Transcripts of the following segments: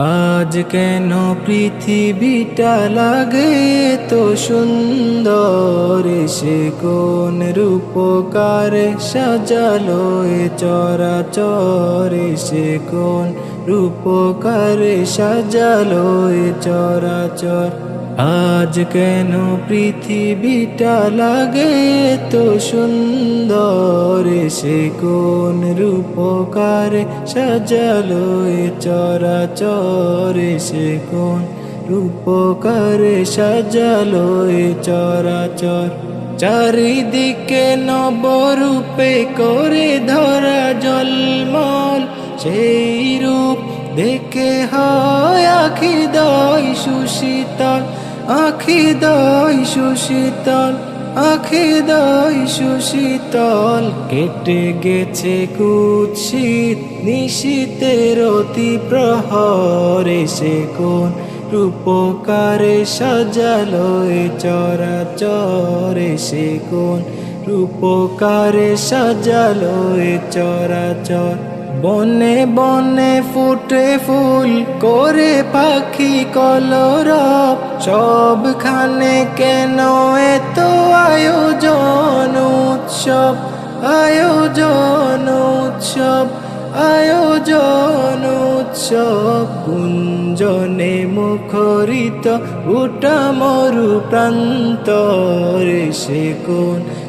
আজ কেন পৃথিবীটা লাগে তো সুন্দর? সে কোন রূপকারে সাজালো এ চরাচরে? সে কোন রূপকারে সাজালো এ চরাচর? আজ কেন পৃথিবীটা লাগে তো সুন্দর? সে কোন রূপকারে সাজালো এ চরাচরে? সে কোন রূপকারে সাজালো এ চরাচর? চারিদিকে নবরূপে করে ধরা জলমল। সেই রূপ দেখে হয় আখি দয় সুশীতল। আখি দয় সুশীতল, আখি দয় সুশীতল। কেটে গেছে কুৎসিত, নিশীতের অতি প্রহরে সে কোন রূপকারে সাজালো এ চরাচরে সে কোন রূপকারে সাজালো এ চরাচর। বনে বনে ফুটে ফুল, করে পাখি কলরব। সবখানে কেন এত আয়োজন উৎসব? আয়োজন উৎসব আয়োজন উৎসব। কুঞ্জনে মুখরিত উটা মরু প্রান্তরে সে কোন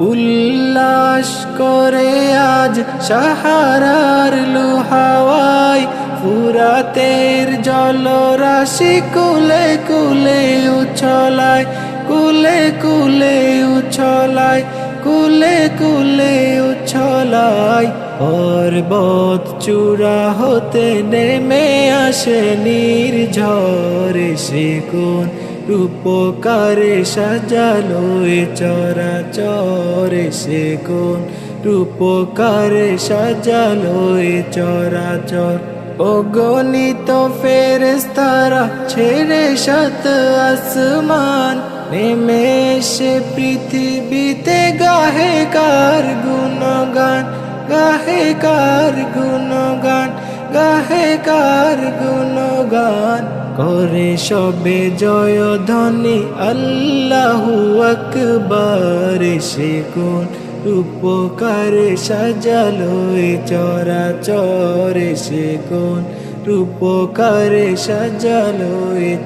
উল্লাস করে আজ সাহারার লোহাওয়াই, ফুরাতের জলরাশি কুলে কুলে উছলায়, কুলে কুলে উছলায়, কুলে কুলে উছলায়। পর্বত চূড়া হতে নেমে আসে নির্ঝরে সে কোন রূপকারে সাজালো এ চরাচরে সে কোন রূপকারে সাজালো এ চরাচর। অগণিত ফেরেস্তারা ছেড়ে শত আসমান। নেমে এসে পৃথিবীতে গাহে কার গুণগান, গাহে কার গুণগান, গাহে কার গুণগান। করে সবে জয় ধ্বনি আল্লাহু আকবার। সে কোন রূপকারে সাজালো চরা চরাচরে। সে কোন রূপকারে সাজালো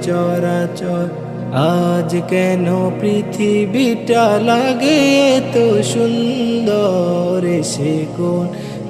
চরা চর আজ কেন পৃথিবীটা লাগে তো সুন্দর? সে কোন